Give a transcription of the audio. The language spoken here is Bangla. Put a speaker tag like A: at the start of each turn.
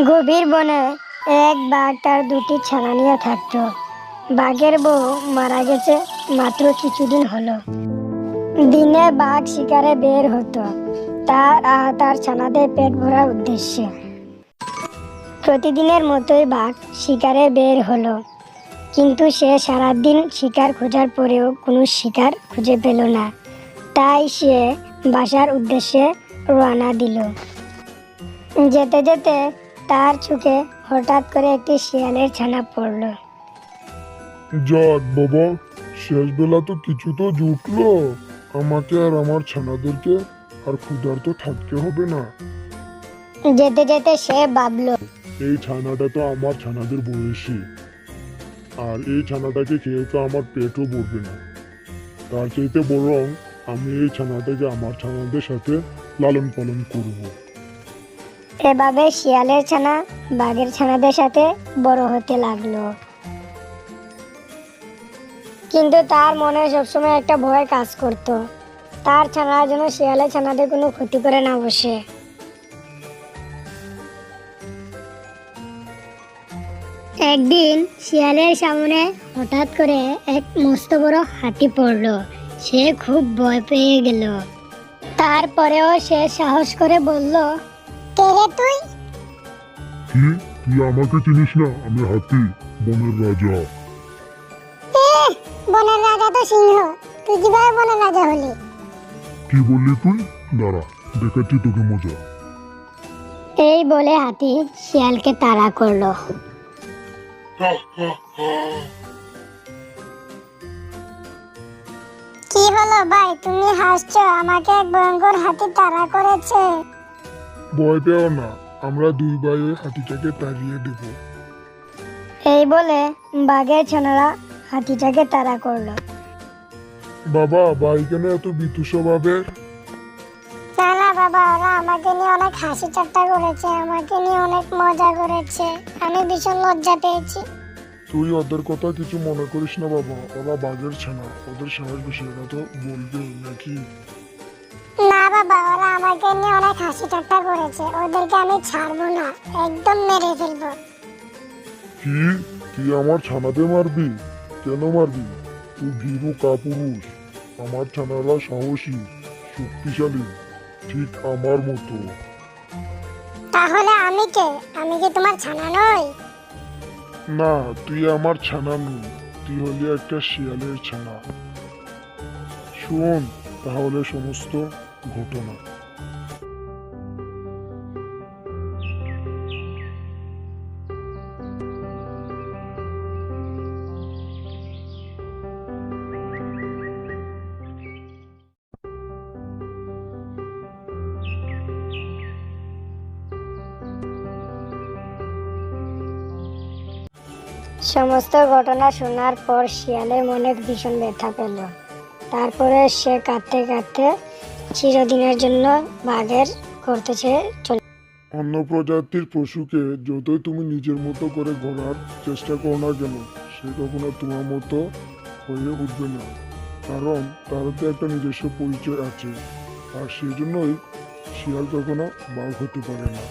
A: গভীর বনে এক বাঘ তার দুটি ছানা নিয়ে থাকতো। বাঘের বউ মারা গেছে মাত্র কিছুদিন হলো। দিনে বাঘ শিকারে বের হতো তার তার ছানাদের পেট ভরার উদ্দেশ্যে। প্রতিদিনের মতোই বাঘ শিকারে বের হলো, কিন্তু সে সারাদিন শিকার খোঁজার পরেও কোনো শিকার খুঁজে পেল না। তাই সে বাসার উদ্দেশ্যে রওনা দিল। যেতে যেতে তার চোখে হঠাৎ করে একটি শিয়ালের ছানা পড়ল।
B: যাক বাবা শেষ বেলা তো কিছু তো জুটলো। আমাকে আর আমার ছানাদেরকে আর ক্ষুধার্ত থাকতে হবে না।
A: যেতে যেতে সে ভাবলো
B: এই ছানাটা তো আমার ছানাদের বয়সী। আর এই ছানাটাকে খেয়ে তো আমার পেটও ভরবে না। তার চাইতে বরং আমি এই ছানাটাকে আমার ছানাদের সাথে লালন পালন করব।
A: এভাবে শিয়ালের ছানা বাঘের ছানাদের সাথে বড় হতে লাগল। কিন্তু তার মনে সবসময় একটা ভয় কাজ করত। তার ছানার জন্য শিয়ালের ছানাদের কোনো ক্ষতি করে না বসে। একদিন শিয়ালের সামনে হঠাৎ করে এক মস্ত বড় হাতি পড়ল। সে খুব ভয় পেয়ে গেল। তারপরেও সে সাহস করে বলল কে রে তুই?
B: কি? তুই আমাকে চিনিস না? আমি হাতি বনের রাজা।
A: বনের রাজা তো সিংহ। তুই কীভাবে বনের রাজা হলি?
B: কি বললি তুই? দাঁড়া দেখাচ্ছি তোকে মজা।
A: এই বলে হাতি শিয়ালকে তাড়া করল। কি হলো ভাই? তুমি হাসছো? আমাকে এক ভয়ঙ্কর হাতি তাড়া করেছে।
B: ভয় পেও না আমরা দুই ভাই ওই হাতিটাকে তাড়িয়ে দেবো।
A: এই বলে বাঘের ছানারা হাতিটাকে তাড়া করল।
B: বাবা ভাই কেন এত বিতু স্বভাবের
A: না না বাবা ওরা আমাকে নিয়ে অনেক হাসি ঠাট্টা করেছে আমাকে নিয়ে অনেক মজা করেছে। আমি ভীষণ লজ্জা পেয়েছি।
B: তুই ওদের কথা কিছু মনে করিস না বাবা ওরা বাঘের ছানা ওদের সাহস বেশি ওরা তো বলবে নাকি?
A: না বাবা ওরা আমাকে নিয়ে অনেক হাসি ঠাট্টা করেছে। ওদেরকে আমি ছাড়বো না একদম মেরে ফেলব।
B: কি? তুই আমার ছানাতে মারবি? কেন মারবি? তুই ভীরু কাপুরুষ। আমার ছানারা সাহসী শক্তিশালী ঠিক আমার মতো।
A: তাহলে আমি কে? আমি কি তোমার ছানা নই?
B: না তুই আমার ছানা নই। তুই হলি একটা শিয়ালের ছানা। শোন তাহলে সমস্ত ঘটনা।
A: সমস্ত ঘটনা শোনার পর শিয়ালের মনে ভীষণ ব্যথা পেল। তারপরে সে কাঁদতে কাঁদতে চিরদিনের জন্য বাঘের করতেছে
B: অন্য প্রজাতির পশুকে যতই তুমি নিজের মতো করে ঘোরার চেষ্টা করো না কেন, সে কখনো তোমার মতো হয়ে উঠবে না। কারণ তার তো একটা নিজস্ব পরিচয় আছে, আর সেই জন্যই শিয়াল কখনো বাঘ হতে পারে না।